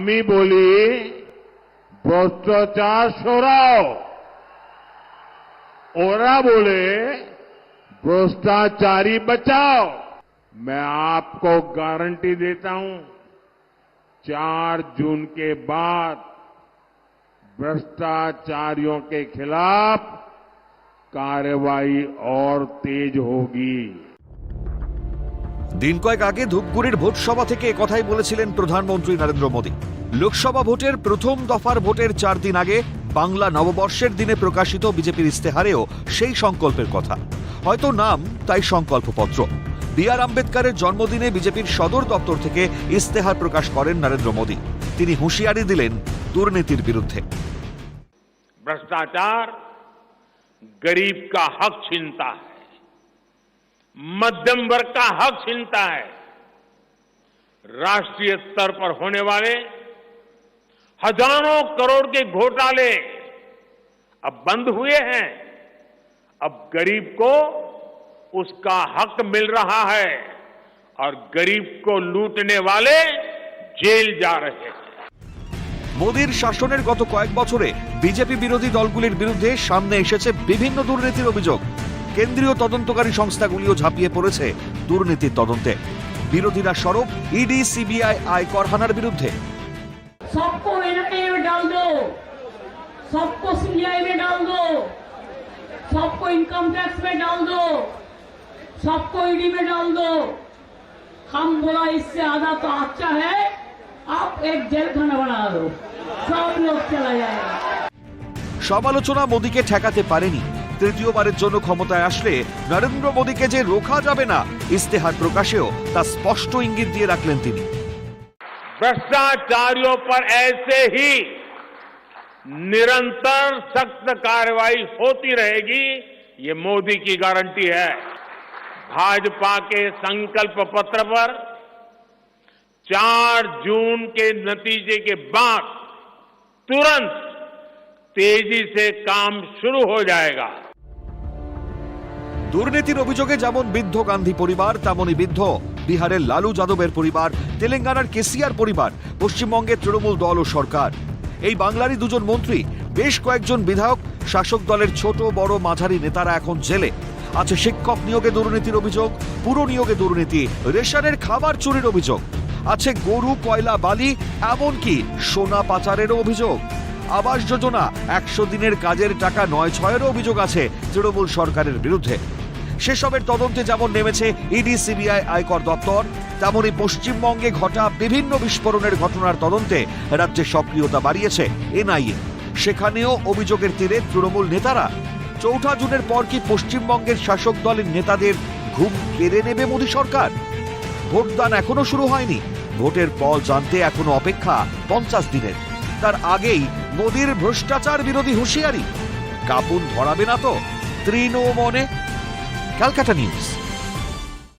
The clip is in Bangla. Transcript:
आमी बोली भ्रष्टाचार सराओ ओरा बोले भ्रष्टाचारी बचाओ मैं आपको गारंटी देता हूँ, चार जून के बाद भ्रष्टाचारियों के खिलाफ कार्रवाई और तेज होगी। দিন কয়েক আগে ধূপগুড়ির ভোট সভা থেকে কথাই বলেছিলেন প্রধানমন্ত্রী নরেন্দ্র মোদী। লোকসভা ভোটের প্রথম দফার ভোটের চার দিন আগে বাংলা নববর্ষের দিনে প্রকাশিত বিজেপির ইস্তেহারেও সেই সংকল্পের কথা। হয়তো নাম তাই সংকল্পপত্র। বি আর আম্বেদকারের জন্মদিনে বিজেপির সদর দপ্তর থেকে ইস্তেহার প্রকাশ করেন নরেন্দ্র মোদী। তিনি হুঁশিয়ারি দিলেন দুর্নীতির বিরুদ্ধে। ভ্রষ্টাচার গরিব কা হক ছিনতা मध्यम वर्ग का हक छीनता है राष्ट्रीय स्तर पर होने वाले हजारों करोड़ के घोटाले अब बंद हुए हैं अब गरीब को उसका हक मिल रहा है और गरीब को लूटने वाले जेल जा रहे हैं মোদীর শাসনের গত কয়েক বছরে বিজেপি বিরোধী দলগুলির বিরুদ্ধে সামনে এসেছে বিভিন্ন দুর্নীতির অভিযোগ কেন্দ্রীয় তদন্তকারী সংস্থাগুলিও ঝাঁপিয়ে পড়েছে দুর্নীতির তদন্তে বিরোধীরা সরব ইডি সিবিআই আয়কর হানার বিরুদ্ধে सबको एनआईए में डाल दो सबको सीबीआई में डाल दो सबको इनकम टैक्स में डाल दो सबको ईडी में डाल दो हम बोला इससे आधा तो अच्छा है आप एक जेल खाना बना दो सब लोग चला जाएगा সমালোচনা মোদীকে ঠেকাতে পারেনি তৃতীয়বারের জন্য ক্ষমতায় আসলে নরেন্দ্র মোদীকে যে রোখা যাবে না ইস্তেহার প্রকাশেও তা স্পষ্ট ইঙ্গিত দিয়ে রাখলেন তিনি भ्रष्टाचारियों पर ऐसे ही निरंतर सख्त कार्रवाई होती रहेगी ये मोदी की गारंटी है भाजपा के संकल्प पत्र पर 4 जून के नतीजे के बाद तुरंत तेजी से काम शुरू हो जाएगा দুর্নীতির অভিযোগে যেমন বিদ্ধ গান্ধী পরিবার, তেমনই বিদ্ধ বিহারের লালু যাদবের পরিবার, তেলেঙ্গানার কেসিআর পরিবার, পশ্চিমবঙ্গের তৃণমূল দল ও সরকার। এই বাংলারই দুজন মন্ত্রী, বেশ কয়েকজন বিধায়ক, শাসক দলের ছোট, বড়, মাঝারি নেতারা এখন জেলে। আছে শিক্ষক নিয়োগে দুর্নীতির অভিযোগ, পুরো নিয়োগে দুর্নীতি, রেশনের খাবার চুরির অভিযোগ। আছে গরু, কয়লা, বালি, এমনকি সোনা পাচারেরও অভিযোগ। আবাস যোজনা একশো দিনের কাজের টাকা নয় ছয়েরও অভিযোগ আছে তৃণমূল সরকারের বিরুদ্ধে। সেসবের তদন্তে যেমন নেমেছে ইডি, সিবিআই, আয়কর দপ্তর তেমনই পশ্চিমবঙ্গে ঘটা বিভিন্ন বিস্ফোরণের ঘটনার তদন্তে রাজ্যে সক্রিয়তা বাড়িয়েছে এনআইএ। সেখানেও অভিযোগের তীরে তৃণমূল নেতারা। চৌঠা জুনের পর কি পশ্চিমবঙ্গের শাসক দলের নেতাদের ঘুম কেড়ে নেবে মোদী সরকার? ভোটদান এখনও শুরু হয়নি। ভোটের ফল জানতে এখনও অপেক্ষা পঞ্চাশ দিনের। তার আগেই মোদীর ভ্রষ্টাচার বিরোধী হুঁশিয়ারি। কাপুন ধরাবে না তো। তৃণমনে ক্যালকাটা নিউজ